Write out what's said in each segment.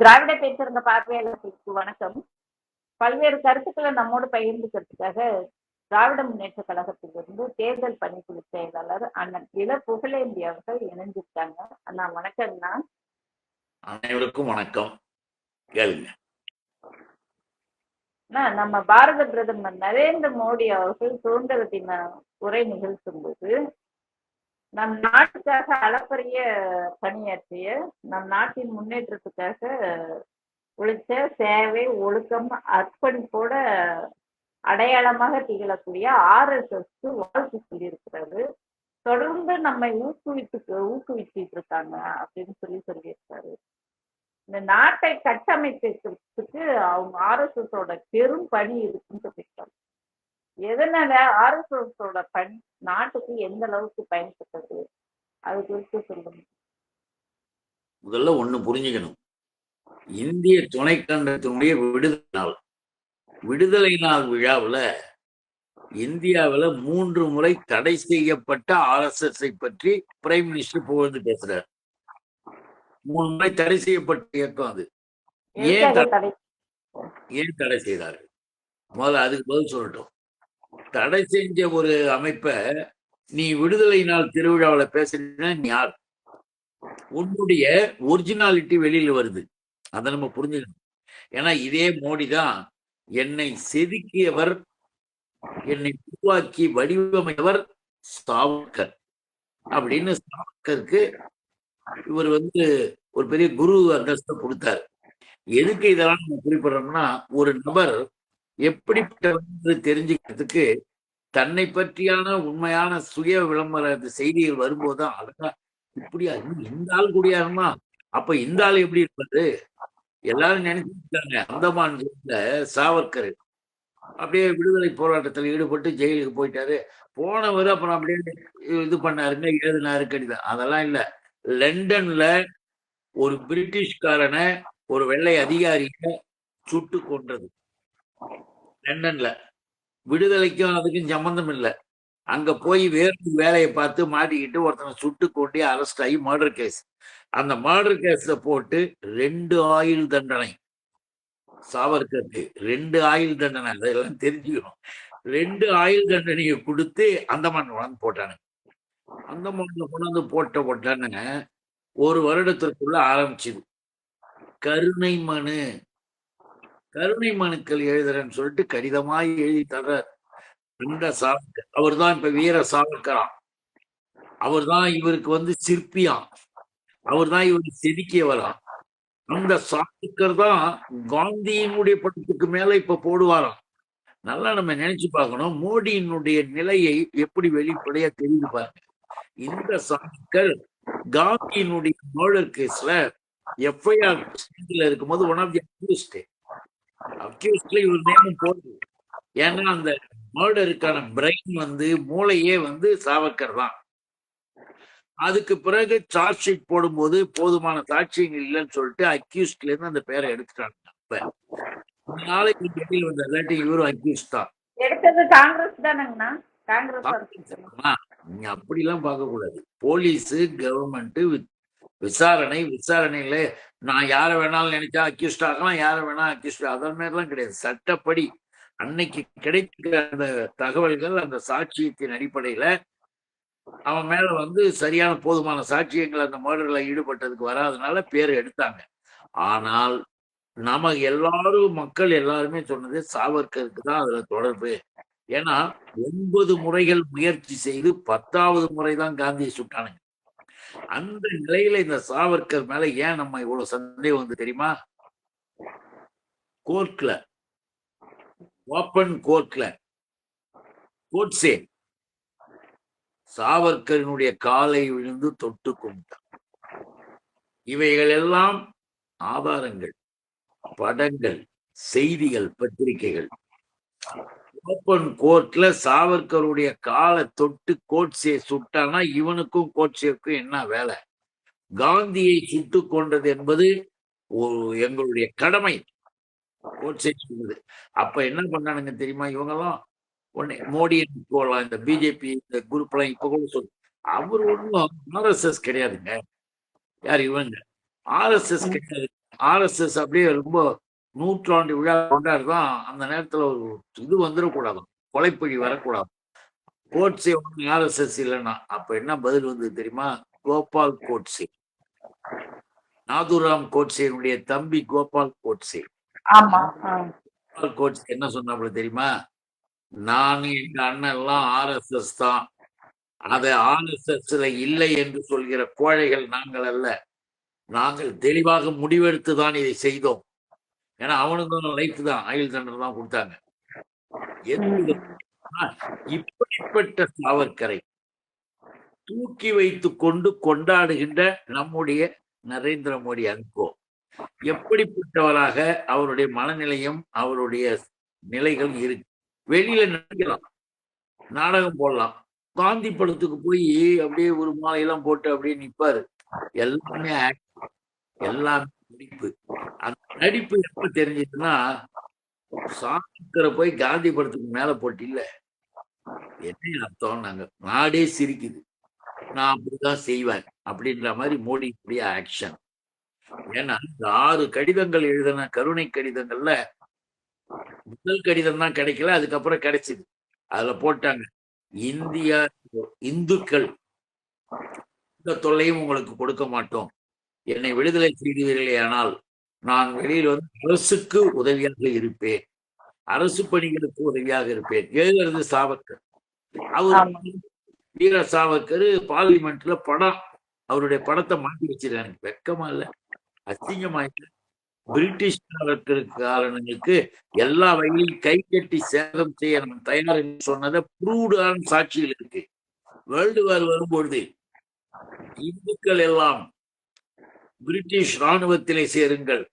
திராவிட பேச்சிருந்த பார்வையாளர்களுக்கு வணக்கம். பல்வேறு கருத்துக்களை நம்மோடு பகிர்ந்துக்கிறதுக்காக திராவிட முன்னேற்ற கழகத்திலிருந்து தேர்தல் பணிக்குழு செயலாளர் அண்ணன் இள புகழேந்தி அவர்கள் இணைஞ்சிருக்காங்க அண்ணா வணக்கம்ண்ணா அனைவருக்கும் வணக்கம். கேளுங்க. நம்ம பாரத பிரதமர் நரேந்திர மோடி அவர்கள் சுதந்திர தின உரை நிகழ்த்தும் போது நம் நாட்டுக்காக அளப்பரிய பணியாற்றிய நம் நாட்டின் முன்னேற்றத்துக்காக உழைச்ச சேவை ஒழுக்கம் அர்ப்பணிப்போட அடையாளமாக திகழக்கூடிய ஆர்எஸ்எஸ்க்கு வாழ்த்து சொல்லியிருக்கிறாரு தொடர்ந்து நம்மை ஊக்குவித்து ஊக்குவிச்சிட்டு இருக்காங்க அப்படின்னு சொல்லி சொல்லியிருக்காரு. இந்த நாட்டை கட்டமைக்கிறதுக்கு அவங்க ஆர்எஸ்எஸோட பெரும் பணி இருக்குன்னு சொல்லியிருக்காங்க. எதனால ஆர்எஸ்எஸோட பணி நாட்டுக்கு எந்த அளவுக்கு பயன்பட்டது? அது குறித்து சொல்லுங்க. முதல்ல ஒண்ணு புரிஞ்சுக்கணும். இந்திய துணைக்கண்டத்தினுடைய விடுதலை நாள். விடுதலை நாள் விழாவுல இந்தியாவுல மூன்று முறை தடை செய்யப்பட்ட ஆர்எஸ்எஸ் பற்றி பிரைம் மினிஸ்டர் புகழ்ந்து பேசுறார். மூணு முறை தடை செய்யப்பட்ட இயக்கம் அது. ஏன் ஏன் தடை செய்தார்கள்? முதல்ல அதுக்கு பதில் சொல்லட்டும். தடை செஞ்ச ஒரு அமைப்பை நீ விடுதலை நாள் திருவிழாவில் பேசுறீங்கன்னா நீ யார்? உன்னுடைய ஒரிஜினாலிட்டி வெளியில வருது. அதை நம்ம புரிஞ்சுக்கணும். ஏன்னா இதே மோடி தான் என்னை செதுக்கியவர் என்னை உருவாக்கி வடிவமைத்தவர் சாவர்கர். அப்படின்னு சாவர்கருக்கு இவர் வந்து ஒரு பெரிய குரு அந்தஸ்தை கொடுத்தாரு. எதுக்கு இதெல்லாம் நம்ம குறிப்பிடுறோம்னா ஒரு நபர் எப்படிப்பட்டவர் தெரிஞ்சுக்கிறதுக்கு தன்னை பற்றியான உண்மையான சுய விளம்பர அந்த செய்திகள் வரும்போதுதான் அழகா இப்படியா? இன்னும் இந்த ஆள் கூடியாருமா? அப்ப இந்த ஆள் எப்படி இருப்பாரு? எல்லாரும் நினைச்சிருக்காங்க அந்தமான் சாவர்கர். அப்படியே விடுதலை போராட்டத்தில் ஈடுபட்டு ஜெயிலுக்கு போயிட்டாரு. போனவர் அப்புறம் அப்படியே இது பண்ணாருங்க எழுதினாரு கடிதம். அதெல்லாம் இல்ல. லண்டன்ல ஒரு பிரிட்டிஷ்காரனை ஒரு வெள்ளை அதிகாரியை சுட்டு கொன்றது. லண்டன்ல விடுதலைக்கும் அதுக்கும் சம்மந்தம் இல்லை. அங்க போய் வேறு வேலையை பார்த்து மாட்டிக்கிட்டு ஒருத்தனை சுட்டு கொண்டு அரெஸ்ட் ஆகி மர்டர் கேஸ் அந்த மர்டர் கேஸ்ல போட்டு ரெண்டு ஆயுள் தண்டனை. சாவர்கருக்கு ரெண்டு ஆயுள் தண்டனை. அதெல்லாம் தெரிஞ்சுக்கணும். ரெண்டு ஆயுள் தண்டனையை கொடுத்து அந்தமான் கொண்டாந்து போட்டானுங்க. அந்தமான்ல கொண்டாந்து போட்ட உடனே ஒரு வருடத்திற்குள்ள ஆரம்பிச்சுது. கருணை மனு கருணை மனுக்கள் எழுதுறேன்னு சொல்லிட்டு கடிதமாய் எழுதி தர அந்த சாவர்கர் அவர் தான் இப்ப வீர சாவர்கராம் அவர் தான் இவருக்கு வந்து சிற்பியாம். அவர் தான் இவர் செதுக்கியவராம். அந்த சாவர்கர் தான் காந்தியினுடைய படத்துக்கு மேல இப்ப போடுவாராம். நல்லா நம்ம நினைச்சு பார்க்கணும் மோடியினுடைய நிலையை எப்படி வெளிப்படையா தெரிந்து பாருங்க. இந்த சாவர்கர் காந்தியினுடைய மர்டர் கேஸ்ல எஃப்ஐஆர் இருக்கும்போது ஒன் ஆஃப் தி அக்யூஸ்ட் அக்யூஸ்ட்ல இவர் நேமும் போடுது. ஏன்னா அந்த மர்டருக்கான பிரெயின் வந்து மூளையே வந்து சாவர்கர் தான். அதுக்கு பிறகு சார்ஜ் ஷீட் போடும்போது போதுமான சாட்சியங்கள் இல்லைன்னு சொல்லிட்டு அக்யூஸ்ட்ல இருந்து அந்த பேரை எடுத்துட்டாங்க. அப்ப நாளைக்கு வெளியில் வந்த இல்லாட்டி இவரும் அக்யூஸ்ட் தான். எடுத்தது காங்கிரஸ் தானங்கண்ணா? காங்கிரஸ் நீங்க அப்படிலாம் பார்க்க கூடாது போலீஸ் கவர்மெண்ட் விசாரணை விசாரணையில நான் யாரை வேணாலும் நினைச்சா அக்யூஸ்ட் ஆகலாம் யாரை வேணாலும் அக்யூஸ்ட் அதன் மாதிரிலாம் கிடையாது. சட்டப்படி அன்னைக்கு கிடைக்கிற அந்த தகவல்கள் அந்த சாட்சியத்தின் அடிப்படையில அவன் மேல வந்து சரியான போதுமான சாட்சியங்கள் அந்த மர்டர்ல ஈடுபட்டதுக்கு வராதனால பேர் எடுத்தாங்க. ஆனால் நம்ம எல்லாரும் மக்கள் எல்லாருமே சொன்னது சாவர்கருக்கு தான் அதுல தொடர்பு. ஏன்னா ஒன்பது முறைகள் முயற்சி செய்து பத்தாவது முறைதான் காந்தியை சுட்டானுங்க. அந்த நிலையில இந்த சாவர்கர் மேல ஏன் நம்ம இவ்வளவு சந்தேகம் வந்து தெரியுமா? கோர்ட்ல. ஓப்பன் கோர்ட்ல கோட்ஸே சாவர்கரினுடைய காலை விழுந்து தொட்டு கொண்டான். இவைகள் எல்லாம் ஆதாரங்கள் படங்கள் செய்திகள் பத்திரிகைகள். ஓப்பன் கோர்ட்ல சாவர்கருடைய காலை தொட்டு கோட்ஸே சுட்டானா இவனுக்கும் கோட்ஸேக்கும் என்ன வேலை? காந்தியை சுட்டு கொண்டது என்பது எங்களுடைய கடமை. கோட்ஸே சொல்லுது அப்ப என்ன பண்ணானுங்க தெரியுமா இவங்கெல்லாம்? உடனே மோடி போகலாம் இந்த பிஜேபி இந்த குரூப் எல்லாம் இப்ப கூட சொல்லு அவர் ஒன்றும் ஆர்எஸ்எஸ் கிடையாதுங்க. யார் இவங்க? ஆர்எஸ்எஸ் கிடையாது. ஆர்எஸ்எஸ் அப்படியே ரொம்ப நூற்றாண்டு விழா கொண்டாடுதான் அந்த நேரத்துல ஒரு இது வந்துடக்கூடாது. கொலைப்பழி வரக்கூடாது. கோட்ஸே ஒன்று ஆர்எஸ்எஸ் இல்லைன்னா அப்ப என்ன பதில் வந்து தெரியுமா? கோபால் கோட்ஸே நாதுராம் கோட்சேனுடைய தம்பி கோபால் கோட்சே. கோபால் கோட்சே என்ன சொன்னாப்புல தெரியுமா? நான் எங்க அண்ணன் எல்லாம் ஆர்எஸ்எஸ் தான். அதை ஆர்எஸ்எஸ்ல இல்லை என்று சொல்கிற கோழைகள் நாங்கள் அல்ல. நாங்கள் தெளிவாக முடிவெடுத்து தான் இதை செய்தோம். ஏன்னா அவனுக்கும் லைஃப் தான். ஆயுள் தண்டனை தான் கொடுத்தாங்க. இப்படிப்பட்ட சாவர்கரை தூக்கி வைத்து கொண்டு கொண்டாடுகின்ற நம்முடைய நரேந்திர மோடி அன்போ எப்படிப்பட்டவராக அவருடைய மனநிலையும் அவருடைய நிலைகள் இருக்கு. வெளியில நடிக்கலாம். நாடகம் போடலாம். காந்தி படத்துக்கு போய் அப்படியே ஒரு மாலையெல்லாம் போட்டு அப்படியே நிப்பாரு. எல்லாமே எல்லாமே நடிப்பு. அந்த நடிப்பு எப்ப தெரிஞ்சதுன்னா சாமிக்கரை போய் காந்தி படத்துக்கு மேல போட்டில்ல என்ன அர்த்தம் நாங்க நாடே சிரிக்குது. நான் அப்படிதான் செய்வேன் அப்படின்ற மாதிரி மோடி இப்படியே ஆக்ஷன் ஏன்னா இந்த ஆறு கடிதங்கள் எழுதின கருணை கடிதங்கள்ல முதல் கடிதம் தான் கிடைக்கல அதுக்கப்புறம் கிடைச்சிது. அதுல போட்டாங்க இந்தியா இந்துக்கள். இந்த தொல்லையும் உங்களுக்கு கொடுக்க மாட்டோம். என்னை விடுதலை செய்தீர்களே ஆனால் நான் வெளியில் வந்து அரசுக்கு உதவியாக இருப்பேன். அரசு பணிகளுக்கு உதவியாக இருப்பேன். எழுதுறது சாவர்கர் அவர். வீர சாவர்கர் பார்லிமெண்ட்ல படம் அவருடைய படத்தை மாட்டி வச்சிருக்காங்க வெக்கமா இல்ல. அசிங்கமா இல்ல பிரிட்டிஷ் காரணங்களுக்கு எல்லா வகையிலும் கை கட்டி சேதம் செய்ய நம்ம தயார் என்று சொன்னதை ப்ரூவ்டான சாட்சிகள் இருக்கு. வேர்ல்டு வார் வரும்பொழுது இந்துக்கள் எல்லாம் பிரிட்டிஷ் இராணுவத்திலே சேருங்கள்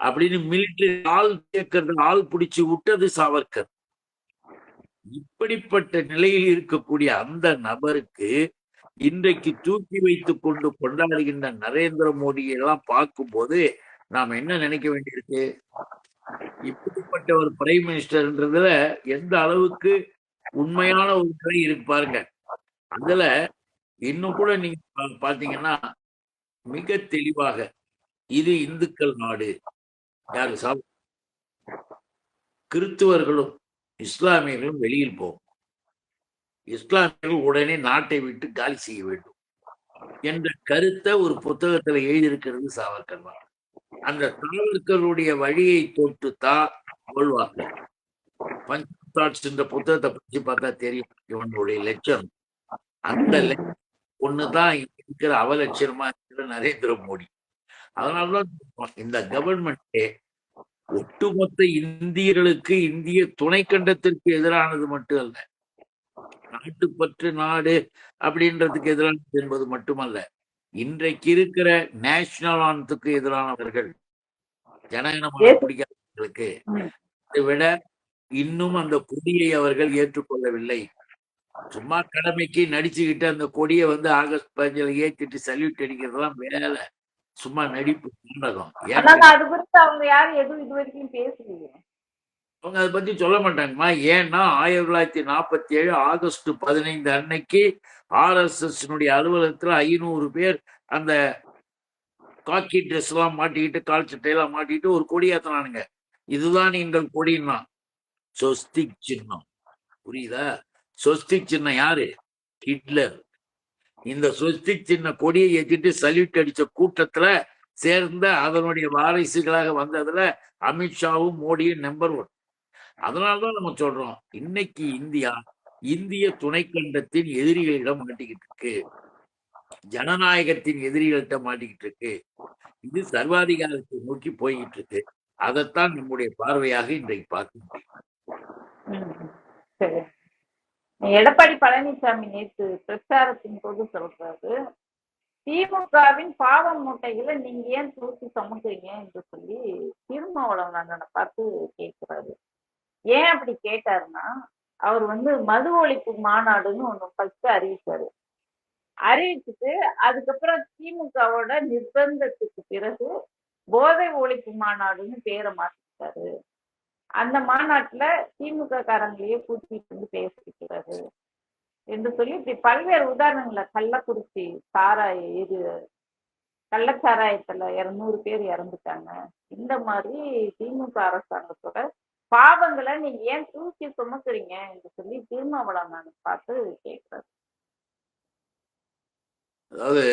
அப்படின்னு மிலிட்டரி ஆள் கேட்கறது ஆள் பிடிச்சு விட்டது சாவர்கர். இப்படிப்பட்ட நிலையில் இருக்கக்கூடிய அந்த நபருக்கு இன்றைக்கு தூக்கி வைத்துக் கொண்டு கொண்டாடுகின்ற நரேந்திர மோடியை எல்லாம் பார்க்கும்போது நாம் என்ன நினைக்க வேண்டியிருக்கு? இப்படிப்பட்ட ஒரு பிரைம் மினிஸ்டர்ன்றதுல எந்த அளவுக்கு உண்மையான ஒரு நிலை இருக்கு பாருங்க. அதுல இன்னும் கூட நீங்க பாத்தீங்கன்னா மிக தெளிவாக இது இந்துக்கள் நாடு. யாரு சாப் கிறிஸ்துவர்களும் இஸ்லாமியர்களும் வெளியில் போகும். இஸ்லாமியர்கள் உடனே நாட்டை விட்டு காலி செய்ய வேண்டும் என்ற கருத்தை ஒரு புத்தகத்துல எழுதியிருக்கிறது சாவர்கர் தான். அந்த சாவர்கருடைய வழியை தொட்டு தான் கொள்வார்கள் பஞ்சாப்ஸ் என்ற புத்தகத்தை பற்றி பார்த்தா தெரியும் இவனுடைய லட்சம் அந்த லட்சம் ஒண்ணுதான் இருக்கிற அவலட்சணமா இருக்கிற நரேந்திர மோடி அதனாலதான் இந்த கவர்மெண்ட் ஒட்டுமொத்த இந்தியர்களுக்கு இந்திய துணை கண்டத்திற்கு எதிரானது மட்டும் அல்ல நாட்டுப்பற்று நாடு அப்படின்றதுக்கு எதிரானது என்பது மட்டுமல்ல இன்றைக்கு இருக்கிற நேஷனல் ஆனத்துக்கு எதிரானவர்கள் ஜனகணமான Yes. பிடிக்காதவர்களுக்கு. அதை விட இன்னும் அந்த கொடியை அவர்கள் ஏற்றுக்கொள்ளவில்லை சும்மா கடமைக்கு நடிச்சுக்கிட்டு அந்த கொடியை வந்து ஆகஸ்ட் பதினஞ்சுல ஏத்திட்டு சல்யூட் அடிக்கிறதெல்லாம் வேலை சும்மா நடிப்பு நாடகம். அவங்க அதை பத்தி சொல்ல மாட்டாங்கம்மா. ஏன்னா ஆயிரத்தி தொள்ளாயிரத்தி நாற்பத்தி ஏழு ஆகஸ்ட் பதினைந்து அன்னைக்கு ஆர்எஸ்எஸ் அலுவலகத்துல ஐநூறு பேர் அந்த காக்கி ட்ரெஸ் எல்லாம் மாட்டிக்கிட்டு கால் சட்டையெல்லாம் மாட்டிக்கிட்டு ஒரு கொடி ஏத்தினானுங்க. இதுதான் எங்கள் கொடின்னா. சொஸ்திக் சின்னம். புரியுதா? சொஸ்திக் சின்ன யாரு? ஹிட்லர். இந்த சொஸ்திக் சின்ன கொடியை ஏற்றிட்டு சல்யூட் அடிச்ச கூட்டத்துல சேர்ந்த அதனுடைய வாரிசுகளாக வந்ததுல அமித்ஷாவும் மோடியும் நம்பர் ஒன் அதனாலதான் நம்ம சொல்றோம் இன்னைக்கு இந்தியா இந்திய துணைக்கண்டத்தின் எதிரிகளிடம் மாட்டிக்கிட்டு இருக்கு. ஜனநாயகத்தின் எதிரிகள்கிட்ட மாட்டிக்கிட்டு இருக்கு. இது சர்வாதிகாரத்தை நோக்கி போய்கிட்டு இருக்கு. அதைத்தான் நம்முடைய பார்வையாக இன்றைக்கு பார்க்க முடியும். சரி. எடப்பாடி பழனிசாமி நேற்று பிரச்சாரத்தின் போது சொல்றாரு திமுகவின் பாவம் மூட்டைகளை நீங்க ஏன் தூக்கி சமைக்கிறீங்க என்று சொல்லி திருமாவளவன் அண்ணனை பார்த்து கேட்கிறாரு. ஏன் அப்படி கேட்டாருன்னா அவர் வந்து மது ஒழிப்பு மாநாடுன்னு ஒண்ணு ஃபர்ஸ்ட் அறிவிச்சாரு. அறிவிச்சுட்டு அதுக்கப்புறம் திமுகவோட நிர்பந்தத்துக்கு பிறகு போதை ஒழிப்பு மாநாடுன்னு பேரை மாத்திட்டாரு அந்த மாநாட்டுல திமுக காரங்களையே கூட்டிட்டு வந்து பேச என்று சொல்லி இப்படி பல்வேறு உதாரணங்களை கள்ளக்குறிச்சி சாராய இது கள்ளச்சாராயத்துல இருநூறு பேர் இறந்துட்டாங்க. இந்த மாதிரி திமுக அரசாங்கத்தோட பாவங்களை நீங்க ஏன் தூக்கி சுமக்குறீங்க என்று சொல்லி திருமாவளவன் பார்த்து கேட்கிறாரு. அதாவது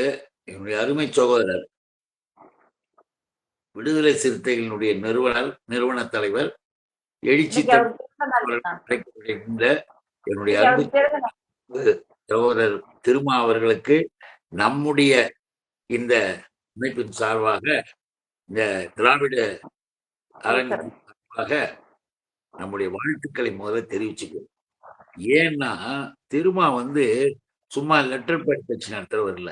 என்னுடைய அருமை சகோதரர் விடுதலை சிறுத்தைகளினுடைய நிறுவனர் நிறுவன தலைவர் எழுச்சி. இந்த என்னுடைய அன்பு. சகோதரர் திருமா அவர்களுக்கு நம்முடைய இந்த அமைப்பின் சார்பாக இந்த திராவிட அரங்கின் சார்பாக நம்முடைய வாழ்த்துக்களை முதல்ல தெரிவிச்சுக்கிறோம் ஏன்னா திருமா வந்து சும்மா லெட்டர் பேட் கட்சி நடத்துறவர் இல்ல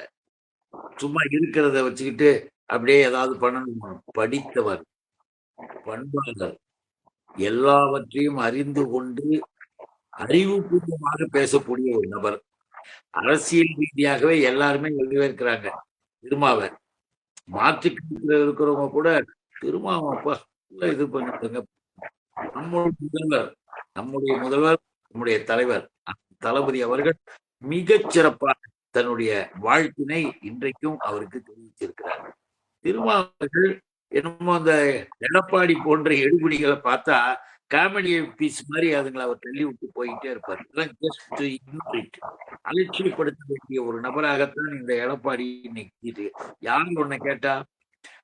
சும்மா இருக்கிறத வச்சுக்கிட்டு அப்படியே ஏதாவது பண்ணணும்? படித்தவர் பண்பாளர். எல்லாவற்றையும் அறிந்து கொண்டு அறிவுபூர்வமாக பேசக்கூடிய ஒரு நபர். அரசியல் ரீதியாகவே எல்லாருமே வரவேற்கிறாங்க. திருமாவை மாற்று இருக்கிறவங்க கூட திருமாவப்பா இது பண்ணுங்க நம்முடைய முதல்வர் நம்முடைய முதல்வர் நம்முடைய தலைவர் தளபதி அவர்கள் மிகச் சிறப்பாக தன்னுடைய வாழ்த்தினை இன்றைக்கும் அவருக்கு தெரிவிச்சிருக்கிறார் திருமாவர்கள் என்னமோ அந்த எடப்பாடி போன்ற எடுபடிகளை பார்த்தா காமெடி பீஸ் மாதிரி அதுங்களை அவர் தள்ளி விட்டு போயிட்டே இருப்பார். இதெல்லாம் just அலட்சியப்படுத்த வேண்டிய ஒரு நபராகத்தான் இந்த எடப்பாடி இன்னைக்கு யாரு ஒன்ன கேட்டா?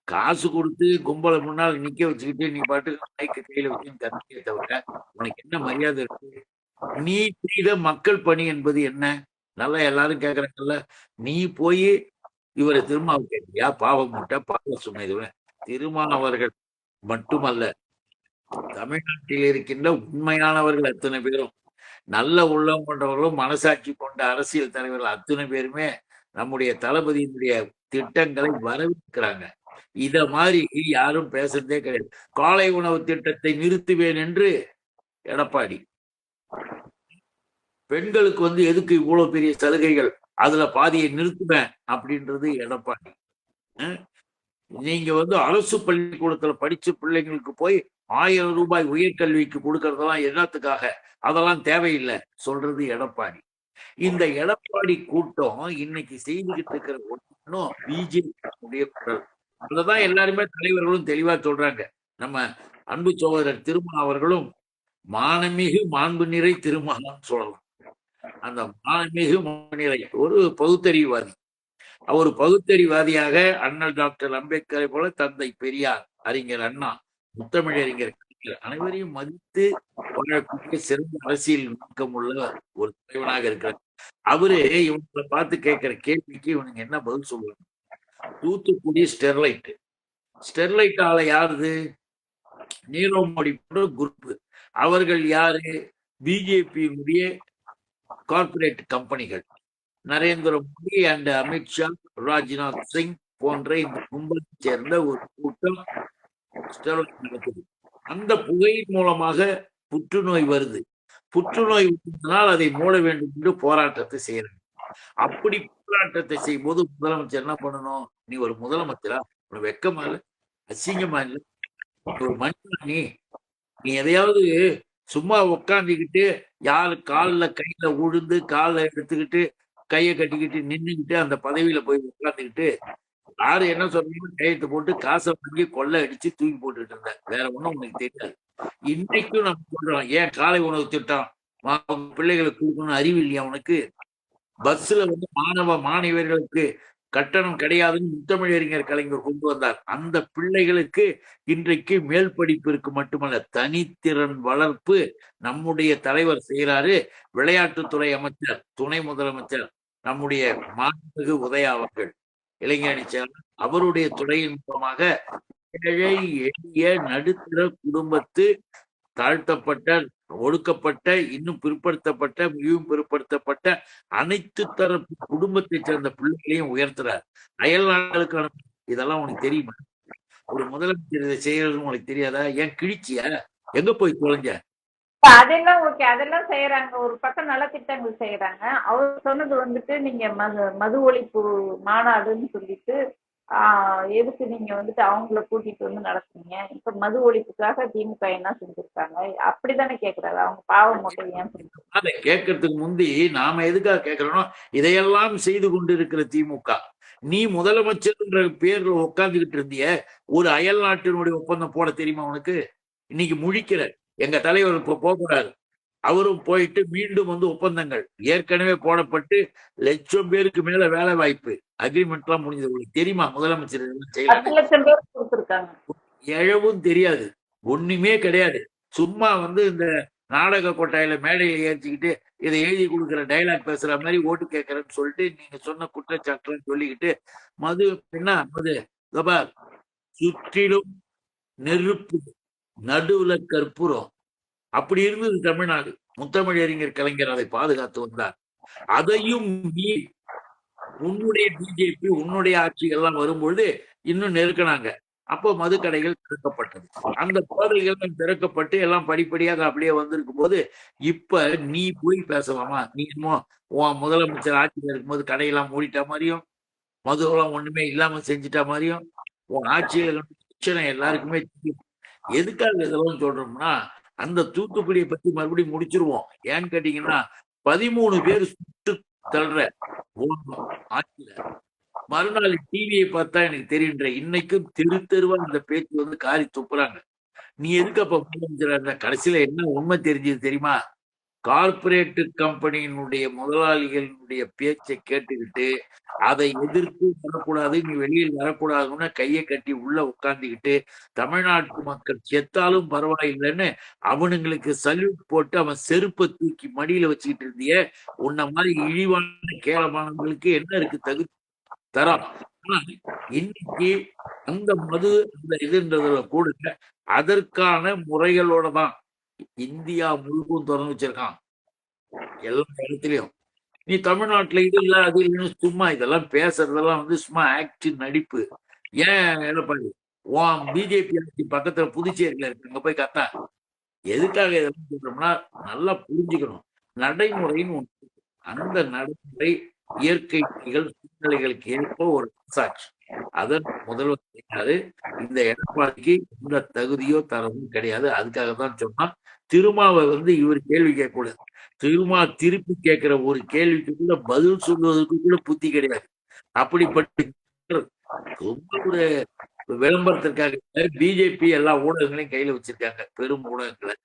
காசு கொடுத்து கும்பலை முன்னால் நிக்க வச்சுக்கிட்டு நீ பாட்டுக்கு மைக்கு கையில வச்சு கத்திய தவிர உனக்கு என்ன மரியாதை இருக்கு? நீ செய்த மக்கள் பணி என்பது என்ன? நல்லா எல்லாரும் கேக்குறாங்கல்ல. நீ போய் இவரை திருமாவை கேட்டியா? பாவம் மூட்டை பாவ சுமைதுவன் திருமாவர்கள் மட்டுமல்ல தமிழ்நாட்டில் இருக்கின்ற உண்மையானவர்கள் அத்தனை பேரும் நல்ல உள்ளம் கொண்டவர்களும் மனசாட்சி கொண்ட அரசியல் தலைவர்கள் அத்தனை பேருமே நம்முடைய தளபதியினுடைய திட்டங்களை வரவேற்கிறாங்க. இத மாதிரி யாரும் பேசுறதே கிடையாது. காலை உணவு திட்டத்தை நிறுத்துவேன் என்று எடப்பாடி. பெண்களுக்கு வந்து எதுக்கு இவ்வளவு பெரிய சலுகைகள்? அதுல பாதியை நிறுத்துவேன் அப்படின்றது எடப்பாடி. நீங்க வந்து அரசு பள்ளிக்கூடத்துல படிச்ச பிள்ளைங்களுக்கு போய் ஆயிரம் ரூபாய் உயர்கல்விக்கு கொடுக்கறதெல்லாம் என்னத்துக்காக? அதெல்லாம் தேவையில்லை சொல்றது எடப்பாடி. இந்த எடப்பாடி கூட்டம் இன்னைக்கு செய்துகிட்டு இருக்கிற ஒன்றும் பிஜேபி குரல். அதுதான் எல்லாருமே தலைவர்களும் தெளிவா சொல்றாங்க. நம்ம அன்பு சோதரர் திருமா அவர்களும் மானமிகு மாண்பு நிறை திருமணம் சொல்லலாம். அந்த மானமிகு மாண்பு நிறை ஒரு பகுத்தறிவாதி அவர் பகுத்தறிவாதியாக அண்ணல் டாக்டர் அம்பேத்கரை போல தந்தை பெரியார் அறிஞர் அண்ணா முத்தமிழறிஞர் அனைவரையும் மதித்து வாழக்கூடிய சிறந்த அரசியல் நோக்கம் உள்ள ஒரு தலைவனாக இருக்கிறார். அவரு இவங்களை பார்த்து கேட்கிற கேள்விக்கு இவனுங்க என்ன பதில் சொல்லுவாங்க? தூத்துக்குடி ஸ்டெர்லைட் ஸ்டெர்லைட் ஆலை யாருது? நீரவ் மோடி போன்ற குரூப். அவர்கள் யாரு? பிஜேபியினுடைய கார்ப்பரேட் கம்பெனிகள். நரேந்திர மோடி அண்ட் அமித்ஷா ராஜ்நாத் சிங் போன்ற இந்த கும்பலை சேர்ந்த ஒரு கூட்டம் நடக்குது. அந்த புகையின் மூலமாக புற்றுநோய் வருது. புற்றுநோய் வந்ததனால் அதை மூட வேண்டும் என்று போராட்டத்தை செய்யறாங்க. அப்படி போராட்டத்தை செய்யும் போது முதலமைச்சர் என்ன பண்ணணும்? நீ ஒரு முதலமைச்சரா? உனக்கு வெக்கமா இல்லை? அசிங்கமா இல்லை? ஒரு மனிதன் நீ? நீ எதையாவது சும்மா உட்காந்துக்கிட்டு யாரு காலில் கையில உழுந்து காலில் எடுத்துக்கிட்டு கையை கட்டிக்கிட்டு நின்றுக்கிட்டு அந்த பதவியில போய் உட்காந்துக்கிட்டு யாரு என்ன சொல்றீங்க கையெழுத்து போட்டு காசை வாங்கி கொள்ளை அடிச்சு தூக்கி போட்டுட்டு இருந்தேன் வேற ஒண்ணும் உனக்கு தெரியாது. இன்னைக்கும் நம்ம சொல்றோம் ஏன் காலை உணவு திட்டம்? பிள்ளைகளுக்கு கொடுக்கணும் அறிவு இல்லையா உனக்கு? பஸ்ல வந்து மாணவ மாணவியர்களுக்கு கட்டணம் கிடையாதுன்னு முத்தமிழறிஞர் கலைஞர் கொண்டு வந்தார். அந்த பிள்ளைகளுக்கு இன்றைக்கு மேல் படிப்பிற்கு மட்டுமல்ல தனித்திறன் வளர்ப்பு நம்முடைய தலைவர் செய்கிறாரு விளையாட்டுத்துறை அமைச்சர் துணை முதலமைச்சர் நம்முடைய மாண்புமிகு உதயா அவர்கள் இளைஞரணி செயலர் அவருடைய துறையின் மூலமாக ஏழை எளிய நடுத்தர குடும்பத்து தாழ்த்தப்பட்ட ஒடுக்கப்பட்ட இன்னும் பிற்படுத்தப்பட்ட மிகவும் பிற்படுத்தப்பட்ட அனைத்து தரப்பு குடும்பத்தை சேர்ந்த பிள்ளைகளையும் உயர்த்துறார். அயல் நாடுகளுக்கான இதெல்லாம் உனக்கு தெரியுமா? ஒரு முதலமைச்சர் இதை செய்யறதுன்னு உனக்கு தெரியாதா? ஏன் கிழிச்சியா? எங்க போய் தொலைஞ்ச? அதெல்லாம் ஓகே அதெல்லாம் செய்யறாங்க ஒரு பக்கம் நல்ல திட்டங்கள் செய்யறாங்க அவர் சொன்னது வந்துட்டு நீங்க மது மது ஒழிப்பு மாநாடுன்னு சொல்லிட்டு ஆஹ் எதுக்கு நீங்க வந்துட்டு அவங்கள கூட்டிட்டு வந்து நடத்துனீங்க? இப்ப மது ஒழிப்புக்காக திமுக என்ன செஞ்சிருக்காங்க? அப்படித்தானே கேக்குறாரு. அவங்க பாவம் மட்டும் ஏன் அதை கேட்கறதுக்கு முந்தி நாம எதுக்காக கேட்கிறோம் இதையெல்லாம் செய்து கொண்டிருக்கிற திமுக. நீ முதலமைச்சர்ன்ற பேர்ல உட்கார்ந்துகிட்டு இருந்திய ஒரு அயல் நாட்டினுடைய ஒப்பந்தம் போட தெரியுமா உனக்கு? இன்னைக்கு முழிக்கிற எங்க தலைவர் இப்ப போகிறாரு. அவரும் போயிட்டு மீண்டும் வந்து ஒப்பந்தங்கள். ஏற்கனவே போடப்பட்டு லட்சம் பேருக்கு மேல வேலை வாய்ப்பு. அக்ரிமெண்ட் எல்லாம் முடிஞ்சது. உங்களுக்கு தெரியுமா? முதலமைச்சர் எழவும் தெரியாது. ஒண்ணுமே கிடையாது. சும்மா வந்து இந்த நாடக கொட்டாயில மேடையில ஏற்றிக்கிட்டு இதை எழுதி கொடுக்குற டைலாக் பேசுற மாதிரி ஓட்டு கேட்கறேன்னு சொல்லிட்டு நீங்க சொன்ன குற்றச்சாட்டுலாம் சொல்லிக்கிட்டு மது என்ன? மது சுற்றிலும் நெருப்பு. நடுவுல கற்பூரம். அப்படி இருந்தது தமிழ்நாடு. முத்தமிழறிஞர் கலைஞர் அதை பாதுகாத்து வந்தார். அதையும் நீ உன்னுடைய பிஜேபி உன்னுடைய ஆட்சிகள்லாம் வரும்பொழுது இன்னும் நெருக்கினாங்க. அப்போ மதுக்கடைகள் திறக்கப்பட்டது. அந்த போதைகள் திறக்கப்பட்டு எல்லாம் படிப்படியாக அப்படியே வந்திருக்கும் போது இப்ப நீ போய் பேசலாமா? நீ என்னமோ உன் முதலமைச்சர் ஆட்சியில் இருக்கும்போது கடையெல்லாம் மூடிட்ட மாதிரியும் மதுவெல்லாம் ஒண்ணுமே இல்லாம செஞ்சிட்ட மாதிரியும் உன் ஆட்சியில் பிரச்சனை எல்லாருக்குமே தெரியும் எதுக்காக இதெல்லாம் சொல்றோம்னா அந்த தூத்துக்குடியை பத்தி மறுபடியும் முடிச்சிருவோம். ஏன்னு கேட்டீங்கன்னா பதிமூணு பேர் சுட்டு தள்ளுற ஆட்சியில. மறுநாள் டிவியை பார்த்தா எனக்கு தெரியுன்ற இன்னைக்கும் தெரு தெருவா அந்த பேச்சு வந்து காரி துப்புறாங்க. நீ எதுக்கு அப்ப முதலமைச்சரா இருந்த? கடைசியில என்ன உண்மை தெரிஞ்சது தெரியுமா? கார்ப்பரேட் கம்பெனியினுடைய முதலாளிகளினுடைய பேச்சை கேட்டுக்கிட்டு அதை எதிர்த்து வரக்கூடாது நீ வெளியில் வரக்கூடாதுன்னு கையை கட்டி உள்ள உட்காந்துக்கிட்டு தமிழ்நாட்டு மக்கள் செத்தாலும் பரவாயில்லைன்னு அவனுங்களுக்கு சல்யூட் போட்டு அவன் செருப்பை தூக்கி மடியில வச்சுக்கிட்டு இருந்திய உன்ன மாதிரி இழிவான கேளமானவங்களுக்கு என்ன இருக்கு தகு தரம்? ஆனா, இன்னைக்கு அந்த மது அந்த இதுன்றதுல கூட அதற்கான முறைகளோட தான் இந்தியா முழுக்கும் திறந்து வச்சிருக்கான். எல்லா இடத்துலயும். நீ தமிழ்நாட்டுல இது இல்ல அது இல்லைன்னு சும்மா இதெல்லாம் பேசுறதெல்லாம் வந்து சும்மா ஆக்ட் நடிப்பு. ஏன் எடப்பாடி? உன் பிஜேபி ஆட்சி பக்கத்துல புதுச்சேரியில இருக்கு அங்க போய் கத்தா. எதுக்காக இதெல்லாம் சொல்றோம்னா நல்லா புரிஞ்சுக்கணும். நடைமுறைன்னு ஒண்ணு அந்த நடைமுறை இயற்கை சூழ்நிலைகளுக்கு ஏற்ப ஒரு அரசாட்சி அதன் முதல்வர் கிடையாது இந்த எடப்பாடிக்கு எந்த தகுதியோ தரவும் கிடையாது. அதுக்காக தான் சொன்னா திருமாவை வந்து இவர் கேள்வி கேட்கக்கூடாது. திருமா திருப்பி கேட்கிற ஒரு கேள்விக்கு கூட பதில் சொல்வதற்கு கூட புத்தி கிடையாது. அப்படிப்பட்ட ரொம்ப ஒரு விளம்பரத்திற்காக பிஜேபி எல்லா ஊடகங்களையும் கையில வச்சிருக்காங்க. பெரும் ஊடகங்களை.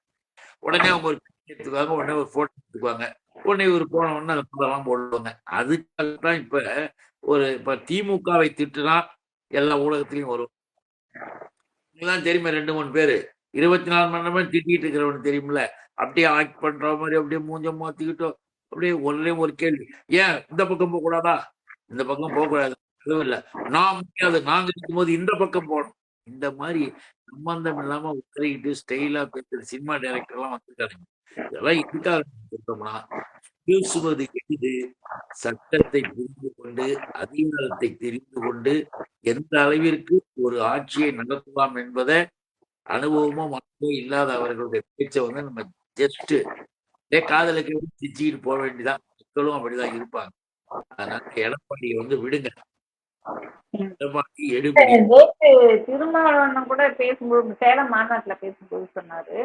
உடனே அவங்க ஒரு எடுத்துக்குவாங்க. உடனே ஒரு போட்டோ எடுத்துக்குவாங்க. உடனே இவர் போன உடனே அந்த படம்லாம் போடுவாங்க. அதுக்காக தான் இப்ப ஒரு இப்ப திமுகவை திட்டுனா எல்லா ஊடகத்திலையும் வரும். இதெல்லாம் தெரியுமா ரெண்டு மூணு பேரு. இருபத்தி நாலு மணி நேரமே திட்டிட்டு இருக்கிறவனு தெரியுமில்ல அப்படியே ஆக்ட் பண்ற மாதிரி அப்படியே மூஞ்ச மாத்திக்கிட்டோ அப்படியே ஒன்றே ஒரு கேள்வி. ஏன் இந்த பக்கம் போக கூடாதா? இந்த பக்கம் போக கூடாது. அதுவும் இல்ல. நான் முடியாது. நாங்க இருக்கும்போது இந்த பக்கம் போனோம் இந்த மாதிரி சம்பந்தம் இல்லாம உத்தரிக்கிட்டு ஸ்டைலா பேசுற சினிமா டைரக்டர் எல்லாம் வந்திருக்காங்க இதெல்லாம் எதுக்காக சொல்றோம்னா பேசுவது எளிது. சட்டத்தை புரிந்து கொண்டு அதிகாரத்தை தெரிந்து கொண்டு எந்த அளவிற்கு ஒரு ஆட்சியை நடத்தலாம் என்பதை அனுபவமோ மனமோ இல்லாத அவர்களுடைய பேச்சை வந்து நம்ம ஜஸ்ட் காதலுக்கு சிச்சிக்கிட்டு போக வேண்டியதான் மக்களும் அப்படிதான் இருப்பாங்க. அதனால எடப்பாடியை வந்து விடுங்க. எடப்பாடி எடுபடி. திருமாவளவன் கூட பேசும்போது சேலம் மாநாட்டுல பேசும்போது சொன்னாரு.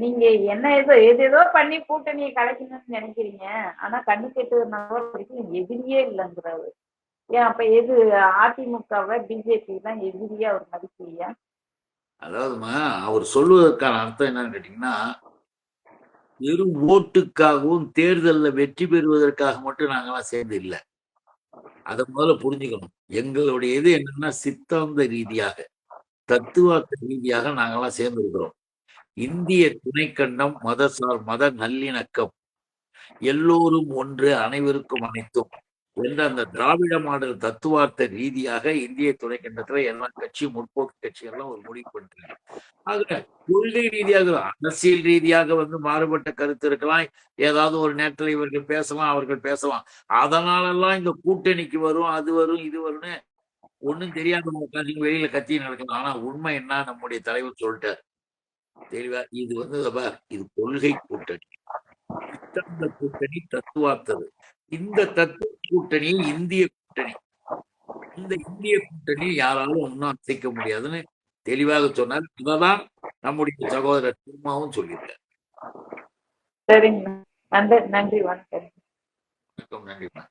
நீங்க என்ன ஏதோ ஏதேதோ பண்ணி கூட்டணியை கலைக்கணும்னு நினைக்கிறீங்க. ஆனா கண்ணு கெட்டு நபர் வரைக்கும் எதிரியே இல்லைங்கிறாரு. ஏன் அப்ப எது அதிமுகவை பிஜேபி தான் எதிரியா அவர் மதிக்கிறியா அதாவதுமா அவர் சொல்வதற்கான அர்த்தம் என்னன்னு கேட்டீங்கன்னா வெறும் ஓட்டுக்காகவும் தேர்தலில் வெற்றி பெறுவதற்காக மட்டும் நாங்கெல்லாம் சேர்ந்து இல்லை. அதை முதல்ல புரிஞ்சுக்கணும். எங்களுடைய இது என்னன்னா சித்தாந்த ரீதியாக தத்துவார்த்த ரீதியாக நாங்கெல்லாம் சேர்ந்து இருக்கிறோம் இந்திய துணைக்கண்டம் மதசார் மத நல்லிணக்கம். எல்லோரும் ஒன்று அனைவருக்கும் அனைத்தும் என்ற அந்த திராவிட மாடல் தத்துவார்த்த ரீதியாக இந்திய துணைக்கண்டத்துல எல்லா கட்சியும் முற்போக்கு கட்சிகள்லாம் ஒரு முடிவு பண்றாங்க ஆக கொள்கை ரீதியாக அரசியல் ரீதியாக வந்து மாறுபட்ட கருத்து இருக்கலாம். ஏதாவது ஒரு நேரத்துல இவர்கள் பேசலாம் அவர்கள் பேசலாம். அதனாலெல்லாம் இந்த கூட்டணிக்கு வரும் அது வரும் இது வரும்னு ஒண்ணும் தெரியாத உட்காந்து வெளியில கத்தி நடக்கலாம் ஆனா உண்மை என்ன? நம்முடைய தலைவர் சொல்லிட்டார். தெளிவா இது வந்து இதோ கொள்கை கூட்டணி. சித்தாந்த கூட்டணி தத்துவார்த்தது. இந்த தத்துவ கூட்டணி இந்திய கூட்டணி. இந்த இந்திய கூட்டணி யாராலும் ஒன்றும் அசைக்க முடியாதுன்னு தெளிவாக சொன்னார் இததான் நம்முடைய சகோதரர் திருமாவும் சொல்லியிருக்கார். சரிங்க. நன்றி வணக்கம். நன்றிமா